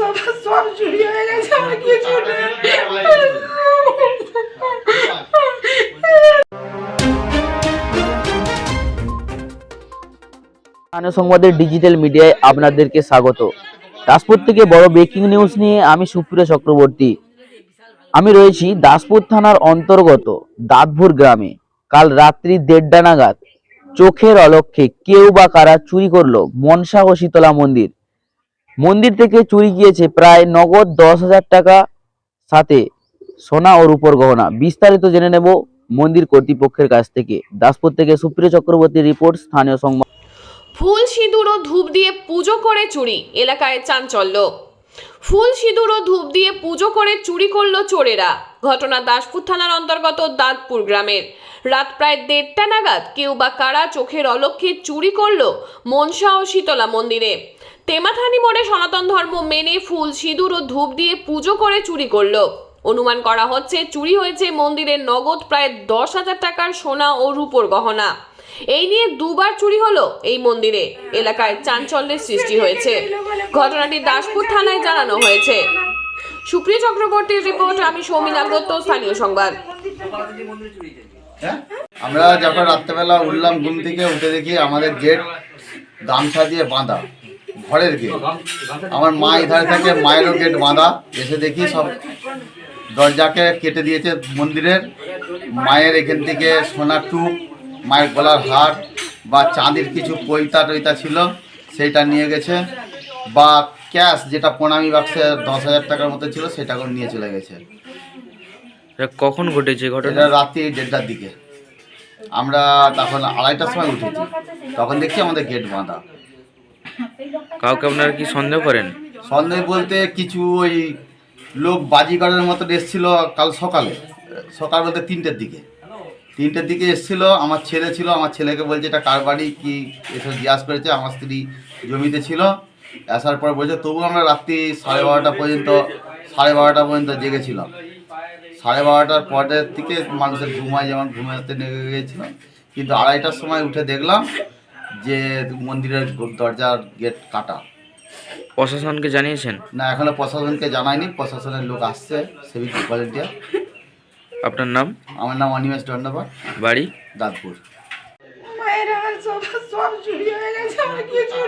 সব সব চুরি হয়ে গেছে আমার কিছু স্থানীয় সংবাদের ডিজিটাল মিডিয়ায় আপনাদেরকে স্বাগত। দাসপুর থেকে বড় ব্রেকিং নিউজ নিয়ে আমি সুপ্রিয় চক্রবর্তী। আমি রয়েছি দাসপুর থানার অন্তর্গত দাঁতভুর গ্রামে। কাল রাত্রি দেড়টা নাগাদ চোখের অলক্ষ্যে কেউ বা কারা চুরি করল মনসা ও শীতলা মন্দির। মন্দির থেকে চুরি গিয়েছে প্রায় নগদ দশ হাজার টাকা সাথে সোনা ও রূপর গহনা। বিস্তারিত জেনে নেব মন্দির কর্তৃপক্ষের কাছ থেকে। দাসপুর থেকে সুপ্রিয় চক্রবর্তীর রিপোর্ট, স্থানীয় সংবাদ। ফুল সিঁদুর ও ধূপ দিয়ে পুজো করে চুরি, এলাকায় চাঞ্চল্য। ফুল সিঁদুর ও ধূপ দিয়ে পুজো করে চুরি করল চোরেরা। ঘটনা দাসপুর থানার অন্তর্গত দাঁতপুর গ্রামের। রাত প্রায় দেড়টা নাগাদ কেউ বা কারা চোখের অলক্ষ্যে চুরি করল মনসা ও শীতলা মন্দিরে। তেমাথানি মোড়ে সনাতন ধর্ম মেনে ফুল, সিঁদুর ও ধূপ দিয়ে পুজো করে চুরি করল। অনুমান করা হচ্ছে চুরি হয়েছে মন্দিরের নগদ প্রায় দশ হাজার টাকার সোনা ও রূপোর গহনা। এই নিয়ে দুবার চুরি হলো এই মন্দিরে। এলাকায় চাঞ্চল্যের সৃষ্টি হয়েছে। ঘটনাটি দাসপুর থানায় জানানো হয়েছে। সুপ্রিয় চক্রবর্তীর রিপোর্ট, আমি সৌমিনা দত্ত, স্থানীয় সংবাদ। হ্যাঁ? আমরা যখন রাত্রেবেলা উঠলাম, ঘুম থেকে উঠে দেখি আমাদের গেট গামছা দিয়ে বাঁধা। ঘরের গেট আমার মা এধারে থাকে মায়েরও গেট বাঁধা। এসে দেখি সব দরজাকে কেটে দিয়েছে মন্দিরের। মায়ের এখান থেকে সোনার টুপ মায়ের গলার হার বা চাঁদির কিছু পৈতা টৈতা ছিল সেইটা নিয়ে গেছে বা ক্যাশ যেটা প্রণামী বাক্সে দশ হাজার টাকার মতো ছিল সেটাকেও নিয়ে চলে গেছে। কখন ঘটেছে ঘটনা? রাত্রি দেড়টার দিকে। আমরা তখন আড়াইটার সময় উঠেছি। তখন দেখছি আমাদের গেট বাঁধা। কাউকে আপনারা কি সন্দেহ করেন? সন্দেহ বলতে কিছু ওই লোক বাজিগরের মতো এসেছিল কাল সকালে, সকাল বলতে তিনটের দিকে। তিনটের দিকে এসেছিল, আমার ছেলে ছিল, আমার ছেলেকে বলছে, এটা কার বাড়ি? কি এসব জিজ্ঞাসা করেছে, আমার স্ত্রী জমিতে ছিল। আসার পর বলছে, তবু আমরা রাত্রি সাড়ে বারোটা পর্যন্ত, সাড়ে বারোটা পর্যন্ত জেগেছিলাম। সাড়ে বারোটার পরের থেকে মানুষের ঘুমায় যেমন ঘুমাতে লেগে গিয়েছিল কিন্তু আড়াইটার সময় উঠে দেখলাম যে মন্দিরের দরজার গেট কাটা। প্রশাসনকে জানিয়েছেন? না এখনও প্রশাসনকে জানায়নি প্রশাসনের লোক আসছে সিভিক ভলেন্টিয়ার আপনার নাম? আমার নাম অনিমেষ দণ্ডপাট বাড়ি? দাঁতপুর। মায়ের আমার সব সব চুরি হয়ে গেছে আমার কিছু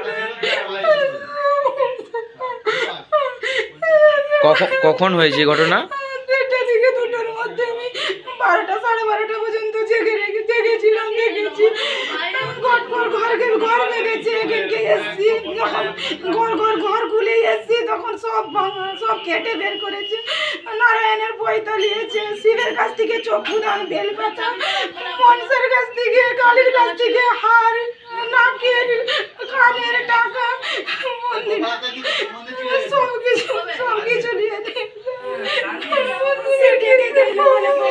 কখন কখন হয়েছে ঘটনা? দেড়টা থেকে দুটোর মধ্যে আমি বারোটা সাড়ে বারোটা পর্যন্ত জেগে রেখে জেগেছিলাম দেখেছি। এসছি যখন ঘর ঘর ঘর খুলে এসছি তখন সব সব কেটে বের করেছে। নারায়ণের বই তলিয়েছে শিবের কাছ থেকে চক্ষু দান বেলপাতা মনসের কাছ থেকে কালীর কাছ থেকে হার নাকের কানের টাকা সব কিছু সব কিছু হ্যাঁ, নিয়ে মানে দেয়